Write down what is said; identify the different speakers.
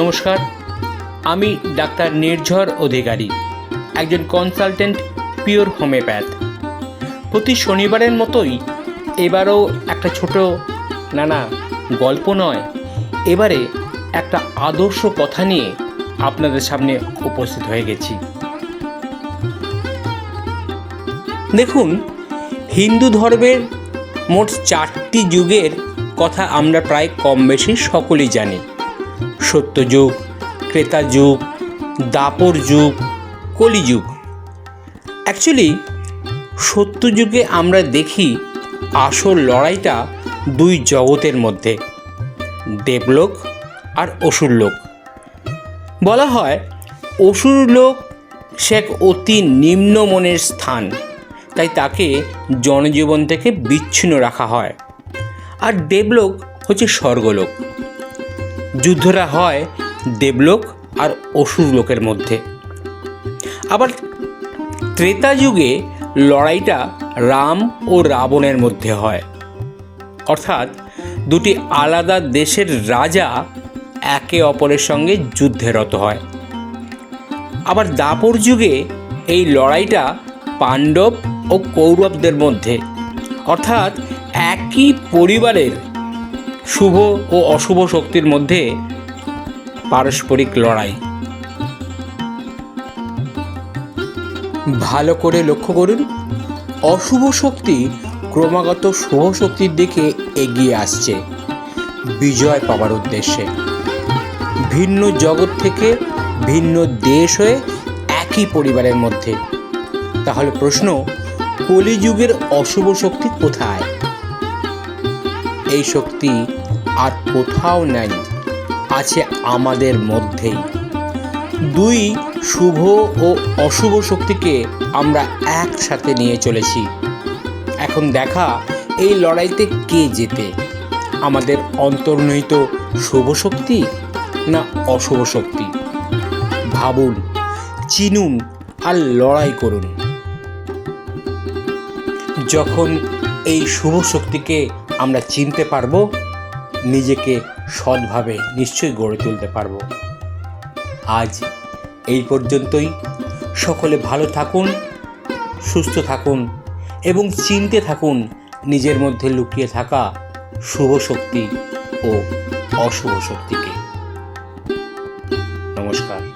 Speaker 1: নমস্কার, আমি ডাক্তার নির্ঝর অধিকারী, একজন কনসালটেন্ট পিওর হোমিওপ্যাথ প্রতি শনিবারের মতোই এবারও একটা ছোট, না না, গল্প নয়, এবারে একটা আদর্শ কথা নিয়ে আপনাদের সামনে উপস্থিত হয়ে গেছি। দেখুন, হিন্দু ধর্মের মোট চারটি যুগের কথা আমরা প্রায় কম বেশি সকলেই জানি। সত্যযুগ ক্রেতা যুগ দাপর যুগ কলিযুগ। অ্যাকচুয়ালি সত্যযুগে আমরা দেখি আসল লড়াইটা দুই জগতের মধ্যে, দেবলোক আর অসুরলোক। বলা হয়, অসুরলোক সে এক অতি নিম্ন মনের স্থান, তাই তাকে জনজীবন থেকে বিচ্ছিন্ন রাখা হয়। আর দেবলোক হচ্ছে স্বর্গলোক। যুদ্ধটা হয় দেবলোক আর অসুর লোকের মধ্যে। আবার ত্রেতা যুগে লড়াইটা রাম ও রাবণের মধ্যে হয়। অর্থাৎ দুটি আলাদা দেশের রাজা একে অপরের সঙ্গে যুদ্ধে রত হয়। আবার দাপর যুগে এই লড়াইটা পাণ্ডব ও কৌরবদের মধ্যে। অর্থাৎ একই পরিবারের শুভ ও অশুভ শক্তির মধ্যে পারস্পরিক লড়াই। ভালো করে লক্ষ্য করুন, অশুভ শক্তি ক্রমাগত শুভ শক্তির দিকে এগিয়ে আসছে, বিজয় পাওয়ার উদ্দেশ্যে। ভিন্ন জগৎ থেকে ভিন্ন দেশ হয়ে একই পরিবারের মধ্যে। তাহলে প্রশ্ন, কলিযুগের অশুভ শক্তি কোথায়? এই শক্তি আর কোথাও নাই, আছে আমাদের মধ্যেই। দুই শুভ ও অশুভ শক্তিকে আমরা একসাথে নিয়ে চলেছি। এখন দেখা এই লড়াইতে কে জেতে। আমাদের অন্তর্নিহিত শুভ শক্তি না অশুভ শক্তি? ভাবুন, চিনুন আর লড়াই করুন। যখন এই শুভ শক্তিকে আমরা চিনতে পারব, নিজেকে সৎভাবে নিশ্চয়ই গড়ে তুলতে পারব। আজ এই পর্যন্তই। সকলে ভালো থাকুন, সুস্থ থাকুন এবং চিনতে থাকুন নিজের মধ্যে লুকিয়ে থাকা শুভ শক্তি ও অশুভ শক্তিকে। নমস্কার।